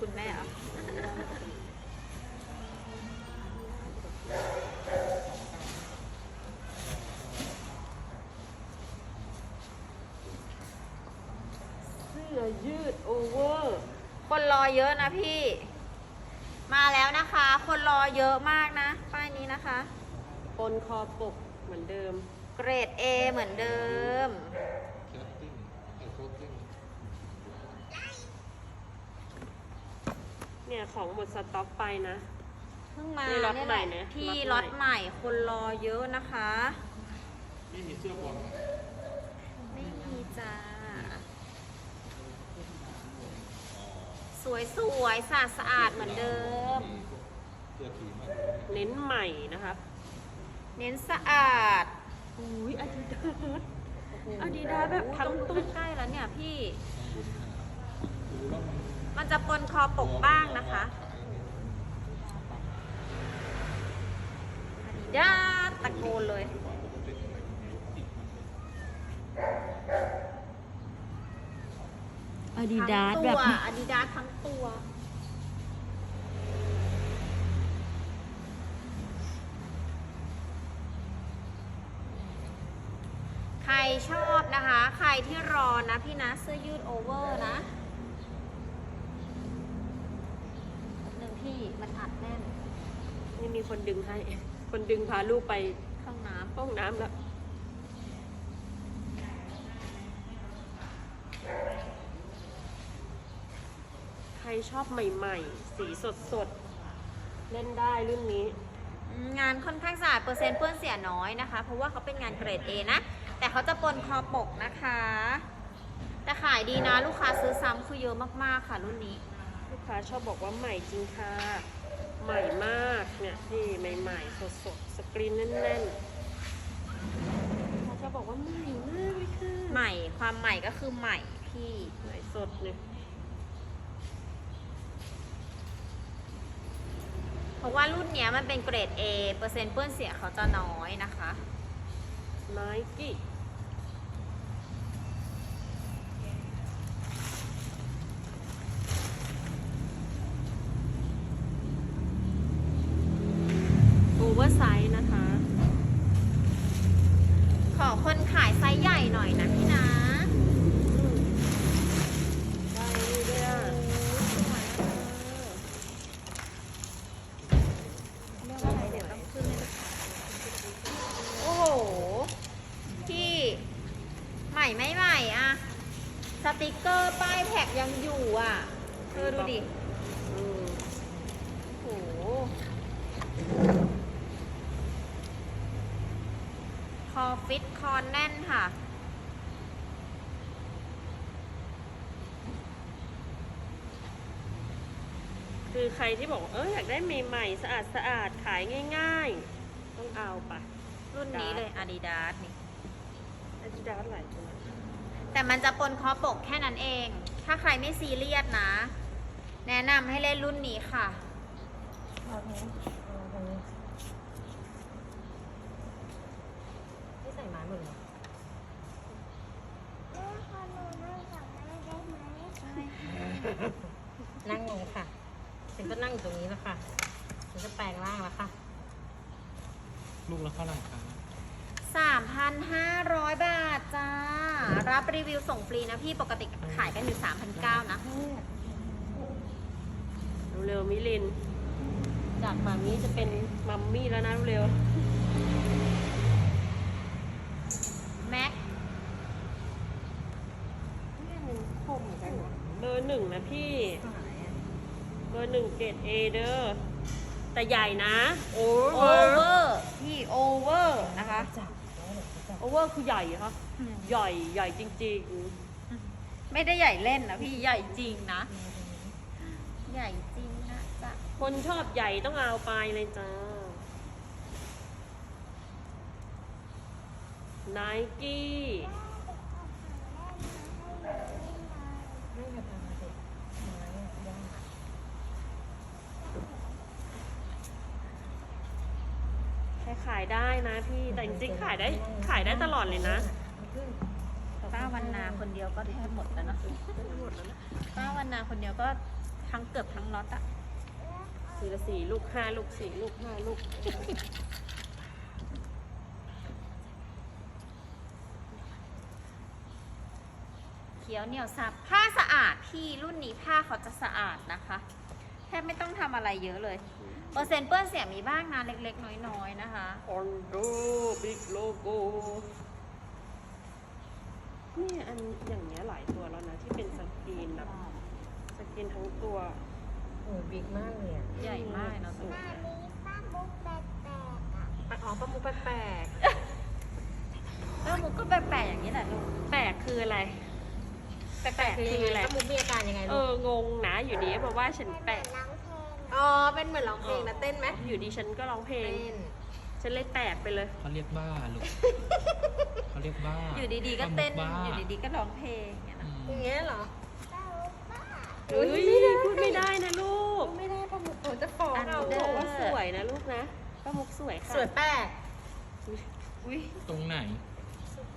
คุณแม่เหรอเสื้อยืดโอเวอร์ คนรอเยอะนะพี่ มาแล้วนะคะ คนรอเยอะมากนะ ป้ายนี้นะคะ ปนคอปกเหมือนเดิม เกรด A เหมือนเดิม แคสติ้งไอ้โคตติ้ง เนี่ยของหมดสต็อกไปนะ เพิ่งมานี่ล็อตเนี่ยใหแหม่ละนะที่ล็ล็ออตตใหใหม่ม่คนรอเยอะนะคะ ไม่มีเสื้อบอลไม่มีจ้า สวยสวยๆสะอาดสะอาดเหมือนเดิม เสื้อทีมมาเน้นใหม่นะครับ เน้นสะอาดอุ้ยอาดิดาสอาดิดาสแบบทั้งต้องตัดูวใกล้ๆแล้วเนี่ยพี่บุญหาดูแล้วมัน มันจะปนคอปกบ้างนะคะอาดิดาสตะโกนเลย อาดิดาสทั้งแบตับวอาดิดาสทั้งตัว ใครชอบนะคะ ใครที่รอนะพี่นะเสื้อยืดโอเวอร์นะหนึ่งพี่มันอัดแน่น นี่ มีคนดึงให้ คนดึงพาลูกไปข้างน้ห้องน้ำแล้วใครชอบใหม่ๆ สีสดๆ เล่นได้รุ่นนี้ำงานค่อนข้างสะอาดเปอร์เซ็นต์เปื้อนเสียน้อยนะคะ เพราะว่าเขาเป็นงานเกรด A นะ แต่เขาจะปนคอปกนะคะ แต่ขายดีนะลูกค้าซื้อซ้ำคือเยอะมากๆค่ะรุ่นนี้ ลูกค้าชอบบอกว่าใหม่จริงค่ะใหม่มากเนี่ยที่ใหม่ๆ สดๆ สกรีนแน่นๆลูกค้าชอบบอกว่าใหม่มากเลยค่ะใหม่ความใหม่ก็คือใหม่พี่ใหม่สดเนี่ยเพราะว่ารุ่นเนี้ยมันเป็นเกรด A เปอร์เซ็นต์เปื้อนเสียเขาจะน้อยนะคะ ไนกี้โอเวอร์ไซส์นะคะ ขอคนขายไซส์ใหญ่หน่อยนะพี่นะ ได้นี่ด้วยอะ เรียกว่าอะไรเดี๋ยวต้องขึ้นเลยนะคะโอ้โห พี่ ให ม่ไม่ใหม่อะสติกเกอร์ป้ายแท็กยังอยู่อะเธอดูดิอืมโอ้โหคอฟิตคอแน่นค่ะคือใครที่บอกว่าเอออยากได้ใหม่ๆสะอาดสะอาดๆขายง่าย ๆ ต้องเอาไปรุ่นนี้เลย Adidas นี่ อาดิดาสหลายตัวแต่มันจะปนคอปกแค่นั้นเอง ถ้าใครไม่ซีเรียสนะ แนะนำให้เล่นรุ่นนี้ค่ะ ไม่ใส่ไม้หมดเลยแม่ขอหนูนั่งกับแม่ได้ไหมนั่งลงค่ะฉันก็นั่งอยู่ตรงนี้แล้วค่ะฉันจะแปลงร่างแล้วค่ะ ลูกละเท่าไหร่ครับ 3,500 บาทจ้า รับรีวิวส่งฟรีนะพี่ปกติขายกันอยู่3,900นะเร็วๆมิลิน จากมามีจะเป็นมัมมี่แล้วนะเร็วแม็กคมเหมือนกันนะเบอร์หนึ่งนะพี่ เบอร์หนึ่งเกรดเอเด้อแต่ใหญ่นะโอโอเวอเวอร์ร์พี่โอเวอร์นะคะจับแล้วเดี๋ยวจะจับโอเวอร์คือใหญ่เหรอ ใหญ่ใหญ่จริงไม่ได้ใหญ่เล่นนะพี่ใหญ่จริงนะ ใหญ่จริงนะจ๊ะๆ คนชอบใหญ่ต้องเอาไปเลยจ้า ไนกี้ไไม่กระทำเด็กไม้อะยากแค่ขายได้นะพี่แต่จริงๆขายได้ขายได้ตลอดเลยนะ ป้าวันนาคนเดียวก็แทบหมดแล้วเนาะป้าวันนาคนเดียวก็ทั้งเกือบทั้งล็อตอะทีละสี่ลูกห้าลูกสี่ลูกห้าลูกเขียวเหนียวซับผ้าสะอาดพี่รุ่นนี้ผ้าเขาจะสะอาดนะคะแทบไม่ต้องทำอะไรเยอะเลยเปอร์เซ็นต์เปื้อนเสียมีบ้างนะเล็กๆ น้อยๆ นะคะคอนโดบิ๊กโลโก้ นี่อันอย่างเนี้ยหลายตัวแล้วนะที่เป็นสกรีนแบบสกรีนทั้งตัวโอ้ยบิ๊กมากเลยอะใหญ่มากเนาะตัวมาเนี้ยมีป้ามุกแปลกๆอะปะอ๋อปลาหมูแปลกแล้วมุกก็แปลกๆอย่างนี้แหละลูกแปลกคืออะไรๆแปลกๆคือยังคืออะไรไงปลาหมูมีอาการยังไงเอลูกองงนะอยู่ดีบอกว่าฉันแปลกร้องเพลงอ๋อเป็นเหมือนร้องเพลงนะเต้นไหมอยู่ดีฉันก็ร้องเพลงเต้น ฉันเลยแตกไปเลย เขาเรียกบ้าลูก เขาเรียกบ้าอยู่ดีๆก็เต้น บ้าอยู่ดีๆก็ร้องเพลงอย่างเงี้ยนะอือมย่างเงี้ยเหรอป้ามุกป้าเฮ้ยพูดไม่ได้นะลูกไม่ได้ปลาหมูผมจะฟ้องเราบอกว่าสวยนะลูกนะป้ามุกสวยค่ะสวยแปลกอุ้ยตรงไหน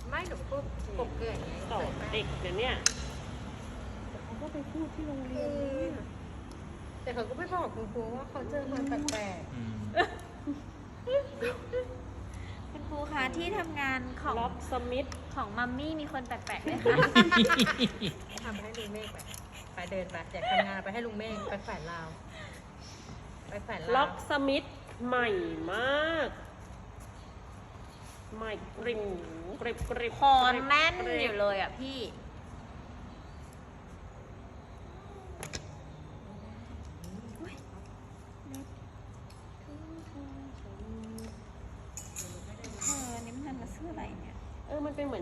ไม่หนูพูดกบเกินไงสอสวยนแปลกเด็กเดี๋ยวเนี้เขาก็ไปพูดที่โรงเรียนเนี่ยแต่เขาก็ไม่บอกคุณครูว่าเขาเจอคนแปลกอืม คุณครูคะที่ทำงานของล็อกสมิธของมัมมี่มีคนแปลกๆไหมคะๆทำให้ลุงเมฆไปไปเดินไปอยากทำงานไปให้ลุงเมฆไปแฝนลาวไปแฝนลาวล็อกสมิธใหม่มาก ใหม่กริบกริบกริบคอนแน่นอยู่เลยอะพี่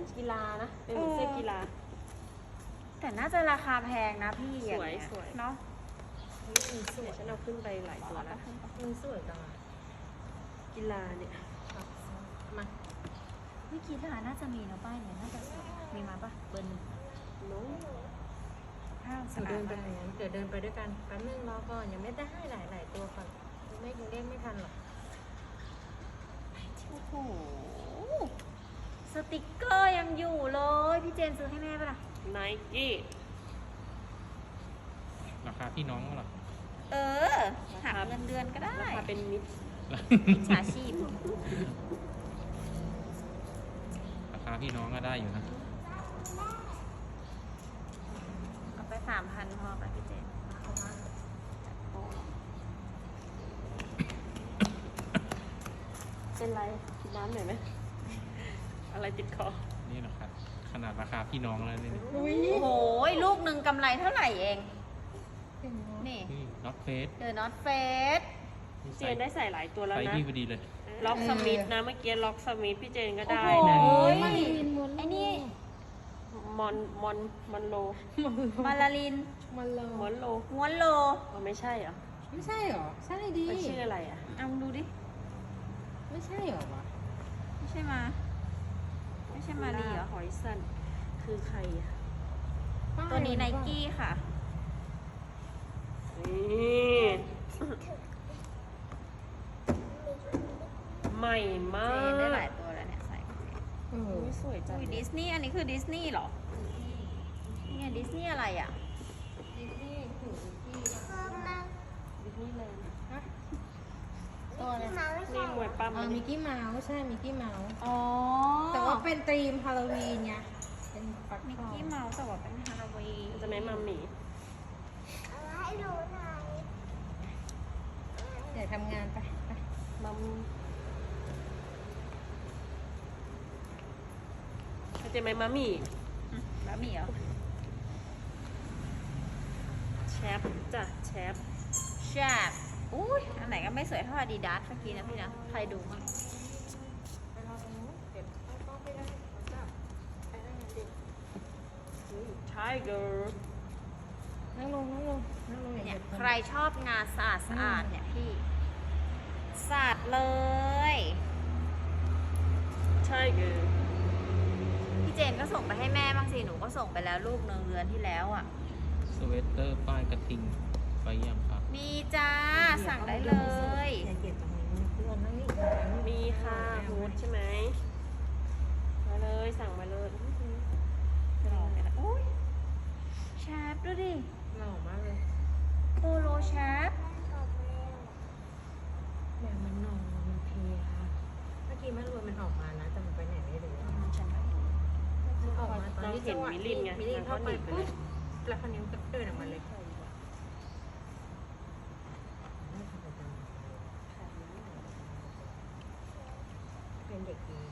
อมันเป็นเหมือนกีฬานะ เป็นเหมือนเสื้อกีฬา แต่น่าจะราคาแพงนะพี่อย่างเงี้สวยๆเนาะอืมสวยฉันเอาขึ้นไปหลายตัวแล้วอืมสวยจังอะกีฬาเนี่ยมาวิกีฬาน่าจะมีเนาะป้ายเนี่ยน่าจะสวยมีมาปะเบอร์หนึ่งน้องผ้าสะเดี๋ยวอาเดิดนไปมากอย่างนั้นเดี๋ยวเดินไปด้วยกันแป๊บนึงรอก่อนยังไม่ได้ให้หลายหลายๆตัวก่อนลุงเมฆยังเรียกไม่ทันหรอกโอ้โห สติกเกอร์ยังอยู่เลย พี่เจนซื้อให้แม่ปะล่ะ ไนกี้ราคาพี่น้องก็หรอเออหักเงินเดือนก็ได้ราคาเป็นมิตรมิจฉาชีพ ราคาพี่น้องก็ได้อยู่นะเอาไปสามพันพอป่ะพี่เจนเป็นไรกินน้ำหน่อยไหม อะไรติดคอ นี่นะครับ ขนาดราคาพี่น้องแล้วนี่โอ้โหลูกหนึ่งกำไรเท่าไหร่เอง นี่นี่น็อตเฟสเดอะน็อตเฟสเจนได้ใส่หลายตัวแล้วใส่นะ พี่พอดีเลย ล็อกสมิธนะ เมื่อกี้ล็อกสมิธพี่เจนก็โอ้ได้โหนะไอ้นี่มอน มอน มอนโลมาลาลินมันเลมอนโลม้วนโลอ๋อไม่ใช่เหรอไม่ใช่หรอ ใช่ดิ มันชื่ออะไรอะ เอาดูดิ ไม่ใช่หรอวะไม่ใช่มาไม่ ใช่มาลีเหรอหอยสันคือใครอะตัวนี้ไนกี้ค่ะ นี่ใหม่มาเจกนได้หลายตัวแล้วเนี่ยใส่เอออุ๊ยสวยจังอุ้ยดิสนีย์อันนี้คือดิสนีย์เหรอเนี่ยดิสนีย์อะไรอะคือมาดิสนีย์แลนด์ ตัวอะไรมาไม่นี่ใช่มวยปั้มอ๋อมิกกี้เมาส์ใช่มิกกี้เมาส์อ๋อแต่ว่าเป็นธีมฮาโลวีนไงเป็นฟักมิกทองกี้เมาส์แต่ว่าเป็นฮาโลวีนจะไหม่มัมหมี่เอาให้ดูหน่อยอยากทำงานไปไปมัมจะไหมมัมมี่แล้วมีเหรอแชปจ้ะแชปแชป อุ้ยอันไหนก็ไม่สวยเท่าอาดิดาสเมื่อกี้นะพี่นะ ใครดูมั้งไทเกอร์นั่งลงนั่งลงนั่งลงอย่างเนี่ยเดียวใครชอบงานสะอาดสะอาดเนี่ยพี่สะอาดเลยไทเกอร์พี่เจนก็ส่งไปให้แม่บ้างสิ หนูก็ส่งไปแล้วลูกหนึ่งเดือนที่แล้วอะเวตเตอร์ป้ายกระทิงไปยังครับ มีจ้าสั่งได้เลยอย่าเก็บตรงนี้เพื่อนนั่นนี่มีค่ะฮูดใช่ไหมมาเลยสั่งมาเลยโอ้ยแชปดูดิหล่อมากเลยโปโลแชปแมวมันนอนมันเพลียเมื่อกี้แม่รวยมันออกมานะแต่มันไปไหนไม่รู้อะฉันไม่มันออกมาตอนที่เราเห็นจังหวะมิลินไงมิลินเข้าไปแล้วก็หนีไปเลยปุ๊บแล้วคนนี้มันก็เดินออกมาเลย เป็นเด็กดี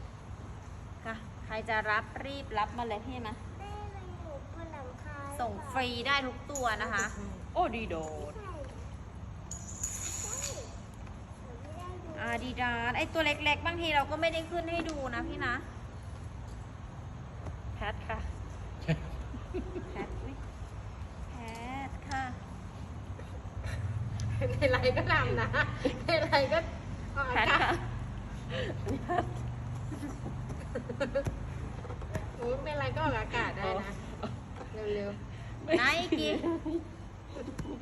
ค่ะใครจะรับรีบรับมาเลยพี่มาแม่มันอยู่บนหลังคาส่งฟรีได้ทุกตัวนะคะ โอ้ดีโดดใช่ใช่หนูไม่ได้ดูอาดิดาสไอตัวเล็กๆ บางทีเราก็ไม่ได้ขึ้นให้ดูนะพี่นะ แพทค่ะ แพทอุ๊ยแพทค่ะเป็นไรก็ทำนะเป็นไรก็ออกแพอาทกาค่ะ ศโอ้ยเป็นไรก็ออกอากาศได้นะ เร็วไนกี้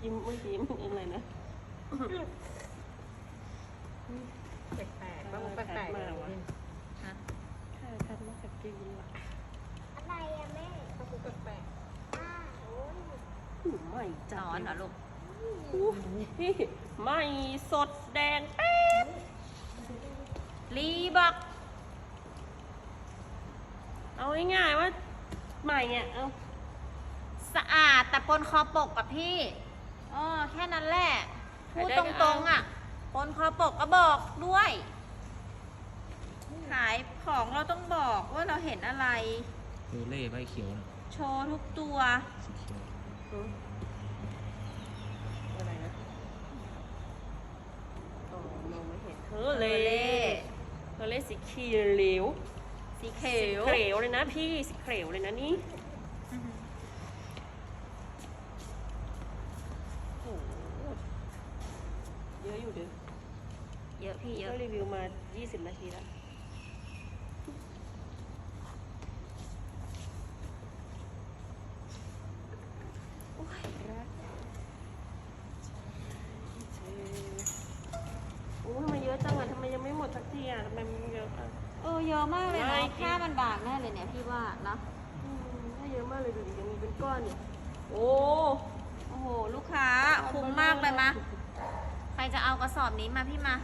ยิ้มเมื่อกี้มันอะไรนะๆแปลกๆบ้างแปลกๆมาวะฮะใช่แพทมาจากจีนว่ะอะไรอะแม่เขาพูดแปลกอ้าโอ้ยหูใหม่จจัอนเหรอลูกอู้พี่ใหม่สดแดงแป๊ดรีบอก เอาง่ายๆว่าใหม่เนี่ยเอาสะอาดแต่ปนคอปกกับพี่อ๋อแค่นั้นแหละ พูดตรงๆอะ ปนคอปกก็บอกด้วย ขายของเราต้องบอกว่าเราเห็นอะไร ดูเล่ใบเขียวนะโชว์ทุกตัวสีเขียวอืมอะไรนะอ๋อมองไม่เห็นเธอเลเล่เธอเล่สีเขียวเหลว สีเขีสียวเขียวเลยนะพี่สีเขียวเลยนะนี่อือหือโอ้โหเยอะอยู่เด้อเยอะพี่เยก็อะรีวิวมา 20 นาทีแล้ว โอ้ยรักเธอโอ้ยทำไมเยอะจังอะทำไมยังไม่หมดสักทีอะทำไมมันเยอะอะ เออเยอะมากเลย ไม่ เนาะผ้ามันบางแน่เลยเนี่ยพี่ว่านะอืมถ้าเยอะมากเลยดูดิยังมีเป็นก้อนเนี่ยโอ้โอ้โหลูกค้าคุ้มมากเลยมาใครจะเอากระสอบนี้มาพี่มา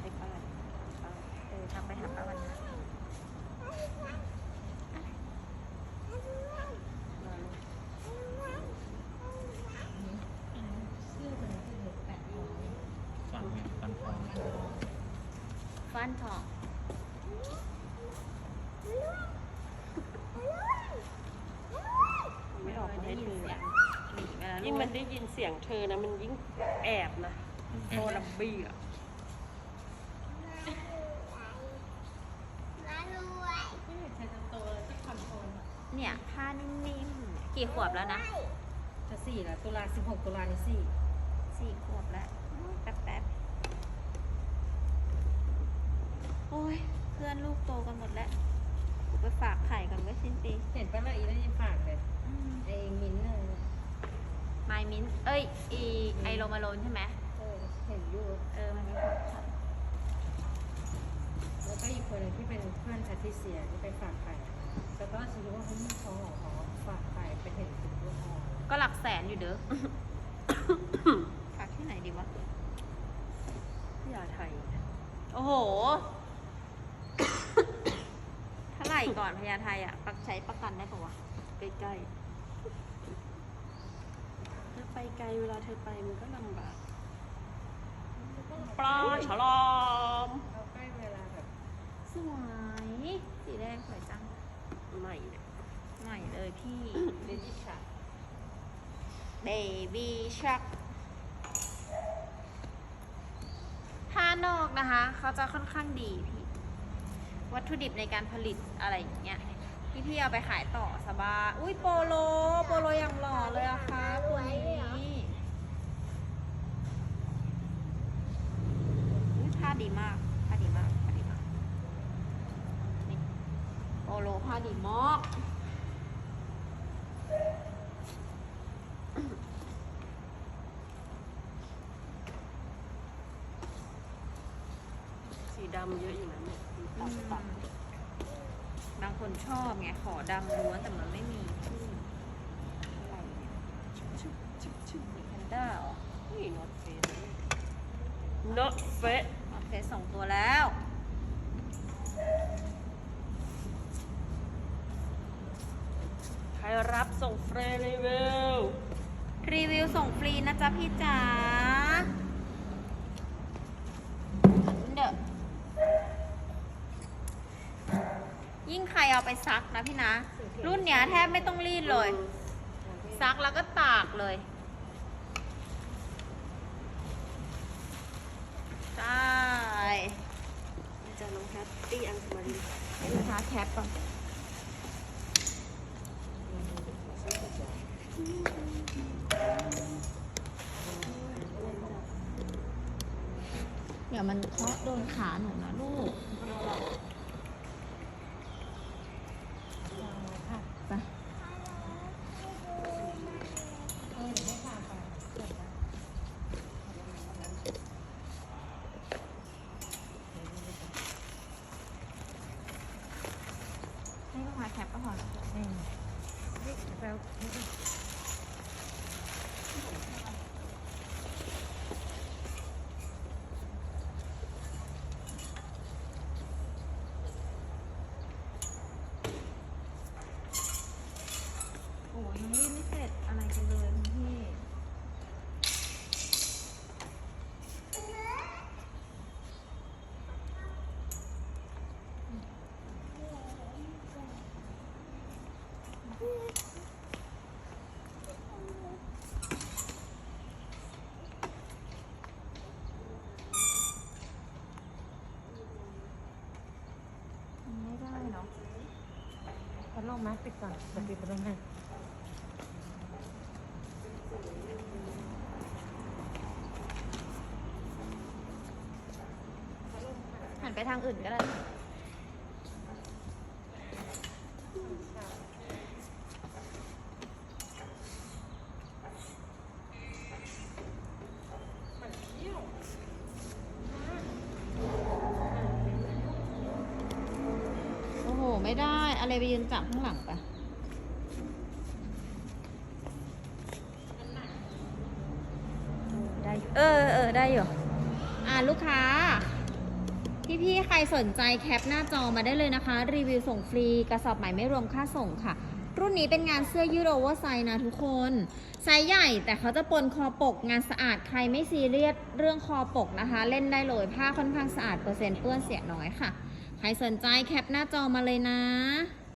ให้ป้ายป้ายเออทำไปทำไปวันนี้มาเลยเสื้อตัวนี้คือแปะหัวฟันเนี่ยฟันทอง ฟันทอง ไม่ออกมาให้เธอ หนีไปแล้ว ยิ่ง ลู มัน ก ได้ยินเสียงเธอนะ มันยิ่งแอบนะโทรลับบี้อะมารวยใช้โตแล้วจะคอนโทรลเนี่ยผ้านิ่มๆ กี่ขวบแล้วนะ จะสี่แล้วตุลาสิบหกตุลานี่สี่สี่ขวบแล้ว แป๊บแป๊บโอ้ย เพื่อนลูกโตกันหมดแล้วกูไปฝากไข่กันไว้สิ้นปี เห็นปะล่ะอีนั่นยังฝากเลยไอ้มิ้นท์เลย ไมมินเอ้ยอีไอโรมาโลนใช่ไหมเออเห็นอยู่เออมันมีของฉันแล้วก็อีกคนหนึงที่เป็นเพื่อนแพทริเซียที่ไปฝากไข่แต่ตอนแรกฉันคิดว่าเขามีท้องเหรอเขาฝากไข่ไปเห็นถึงลูกอ่อนก็หลักแสนอยู่เด้อ ฝากที่ไหนดีวะยาไทย โอ้โห เท่าไหร่ก่อนพญาไทอะปักใช้ประกันได้ปะวะใกล้ๆเธอ ไปไกลเวลาเธอไปมันก็ลำบากปลาฉลอมเอาใกล้เวลาแบบสวยสีแดงสวยจังใหม่เนี่ยใหม่เลยพี่เบบี้ชา Baby Shark ผ้านอกนะคะเขาจะค่อนข้างดีพี่ วัตถุดิบในการผลิตอะไรอย่างเงี้ยพี่พี่ๆเอาไปขายต่อสบายอุ้ยโปโล โปโลอย่างหล่อเลยอะค่ะาดีมากผ้าดีมากผ้าดีมากโปโลผ้าดีมากสีดำเยอะอยู่นะเนี่ยบางคนชอบไงขอดำล้วนแต่มันไม่มีที่อะไรเนี่ยชุบชุชุบมีแพนด้าเหอนี่นอตเฟส not fit เคสองตัวแล้ว ใครรับส่งฟรีรีวิว รีวิวส่งฟรีนะจ๊ะพี่จ๋าเดอะยิ่งใครเอาไปซักนะพี่นะ รุ่นเนี้ยแทบไม่ต้องรีดเลย ซักแล้วก็ตากเลยใช่ จะน้องแฮปปี้อังสมารีให้ลูกค้าแคปก่อนเดี๋ยวมันเคาะโดนขาหนูนะลูก ไป ให้ลูกค้าแคปก็พอแล้ว อืม นี่แปลว โอ้ยยังรีดไม่เสร็จอะไรกันเลยคุณพี่ ไม่ได้เนาะ พัดลม ไหมปิดก่อนเดี๋ยวปิดพัดลมให้หันไปทางอื่นก็ได้ ไม่ได้ อะไรไปยืนจับข้างหลังปะได้อยู่เออเออได้อยู่ อ่าลูกค้า พี่ๆ ใครสนใจแคปหน้าจอมาได้เลยนะคะ รีวิวส่งฟรี กระสอบใหม่ไม่รวมค่าส่งค่ะ รุ่นนี้เป็นงานเสื้อยืดโอเวอร์ไซส์นะทุกคน ไซส์ใหญ่แต่เขาจะปนคอปก งานสะอาดใครไม่ซีเรียสเรื่องคอปกนะคะ เล่นได้เลยผ้าค่อนข้างสะอาดเปอร์เซ็นต์เปื้อนเสียน้อยค่ะ ใครสนใจแคปหน้าจอมาเลยนะ